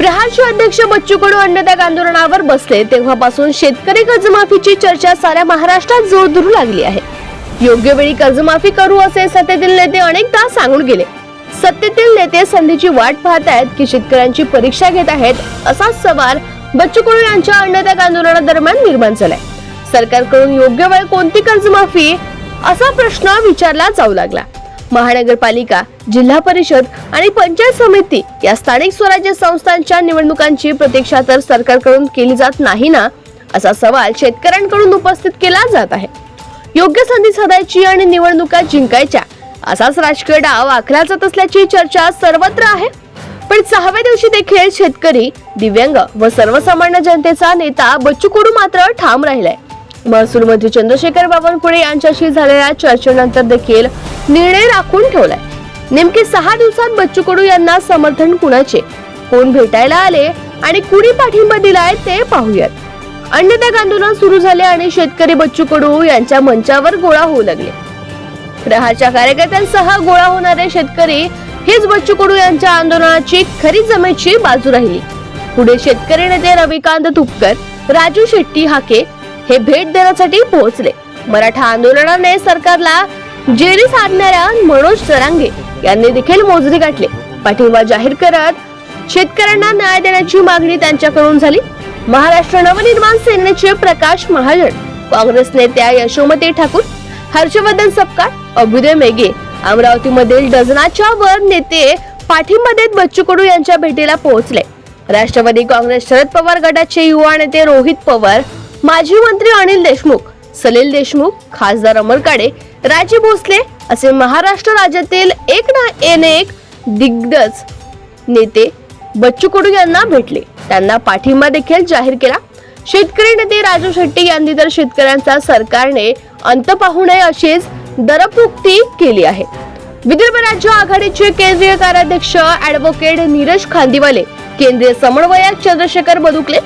प्रहारचे अध्यक्ष बच्चू कडू अन्नदाग आंदोलनावर बसले. तेव्हापासून शेतकरी कर्जमाफीची चर्चा साऱ्या महाराष्ट्रात जोर धरू लागली आहे. योग्य वेळी कर्जमाफी करू असे सत्तेतील नेते अनेकदा सांगून गेले. सत्तेतील नेते संधीची वाट पाहत आहेत की शेतकऱ्यांची परीक्षा घेत आहेत असा सवाल बच्चू कडू यांच्या अन्नदाग आंदोलनादरम्यान निर्माण झालाय. सरकारकडून योग्य वेळ कोणती कर्जमाफी असा प्रश्न विचारला जाऊ लागला. महानगरपालिका जिल्हा परिषद आणि पंचायत समिती या स्थानिक स्वराज्य संस्थांच्या निवडणुकांची प्रतीक्षा तर सरकारकडून केली जात नाही ना? असा सवाल शेतकऱ्यांकडून उपस्थित केला जात आहे. योग्य संधी साधायची आणि निवडणुका जिंकायच्या असाच राजकीय डाव आखला जात असल्याची चर्चा सर्वत्र आहे. पण सहाव्या दिवशी देखील शेतकरी दिव्यांग व सर्वसामान्य जनतेचा नेता बच्चू कडू मात्र ठाम राहिलाय. महसूल मंत्री चंद्रशेखर बावनकुळे यांच्याशी झालेल्या चर्चेनंतर देखील निर्णय राखून ठेवलाय. नेमके सहा दिवसात बच्चू कडू यांना समर्थन कुणाचे? कोण भेटायला आले आणि कुणी पाठिंबा दिलाय ते पाहूयात. अन्नदाग आंदोलन सुरू झाले आणि शेतकरी बच्चू कडू यांच्या मंचावर गोळा होऊ लागले. प्रहारच्या कार्यकर्त्यांसह गोळा होणारे शेतकरी हेच बच्चू कडू यांच्या आंदोलनाची खरी जमेची बाजू राहिली. पुढे शेतकरी नेते रविकांत तुपकर राजू शेट्टी हाके हे भेट देण्यासाठी पोहोचले. मराठा आंदोलनाने सरकारला जेरी साधणाऱ्या मनोज सरांगे यांनी देखील मोजरे गाठले. पाठिंबा जाहीर करत शेतकऱ्यांना न्याय देण्याची मागणी त्यांच्याकडून झाली. महाराष्ट्र नवनिर्माण सेनेचे प्रकाश महाजन काँग्रेस नेत्या यशोमती ठाकूर हर्षवर्धन सपकाळ अभ्युदय मेघे अमरावतीमधील डझनाच्या वर नेते पाठिंबा देत बच्चू कडू यांच्या भेटीला पोहोचले. राष्ट्रवादी काँग्रेस शरद पवार गटाचे युवा नेते रोहित पवार माजी मंत्री अनिल देशमुख सलील देशमुख खासदार अमर काडे राजे भोसले असे महाराष्ट्र राज्यातील एक ना एन एक दिग्गज नेते बच्चू कडू यांना भेटले. त्यांना पाठिंबा देखील जाहीर केला. शेतकरी नेते राजू शेट्टी यांनी तर शेतकऱ्यांचा सरकारने अंत पाहू नये अशीच दरपुक्ती केली आहे. विदर्भ राज्य आघाडीचे केंद्रीय कार्याध्यक्ष ऍडव्होकेट नीरज खांदीवाले केंद्रीय समन्वयक चंद्रशेखर बदुकले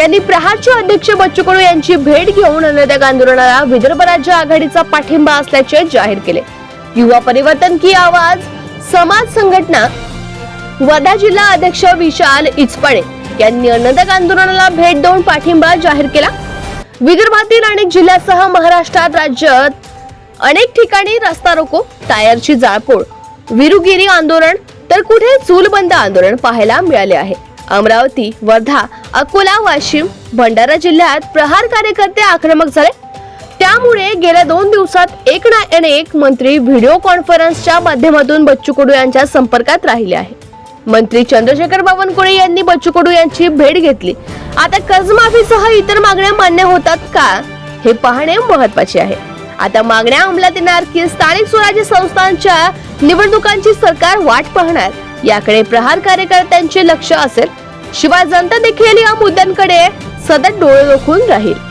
यांनी प्रहारचे अध्यक्ष बच्चू कडू यांची भेट घेऊन अन्नदाग आंदोलनाला विदर्भ राज्य आघाडीचा पाठिंबा असल्याचे जाहीर केले. युवा परिवर्तन की आवाज समाज संघटना. वर्धा जिल्हा अध्यक्ष विशाल इचपाडे यांनी अन्नदाग आंदोलनाला भेट देऊन पाठिंबा जाहीर केला. विदर्भातील अनेक जिल्ह्यासह महाराष्ट्रात राज्यात अनेक ठिकाणी रस्ता रोको टायरची जाळपोळ विरुगिरी आंदोलन तर कुठे चूलबंद आंदोलन पाहायला मिळाले आहे. अमरावती वर्धा अकोला वाशिम भंडारा जिल्ह्यात प्रहार कार्यकर्ते आक्रमक झाले. त्यामुळे गेल्या दोन दिवसात एक ना अनेक एक मंत्री व्हिडिओ कॉन्फरन्सच्या माध्यमातून बच्चू कडू यांच्या संपर्कात राहिले आहे. मंत्री चंद्रशेखर बावनकुळे यांनी बच्चू कडू यांची भेट घेतली. आता कर्जमाफीसह इतर मागण्या मान्य होतात का हे पाहणे महत्त्वाचे आहे. आता मागण्या अंमलात येणार की स्थानिक स्वराज्य संस्थांच्या निवडणुकांची सरकार वाट पाहणार. याकडे प्रहार कार्यकर्त्यांचे लक्ष असेल. शिवाय जनता देखील या मुद्द्यांकडे सतत डोळे रोखून राहील.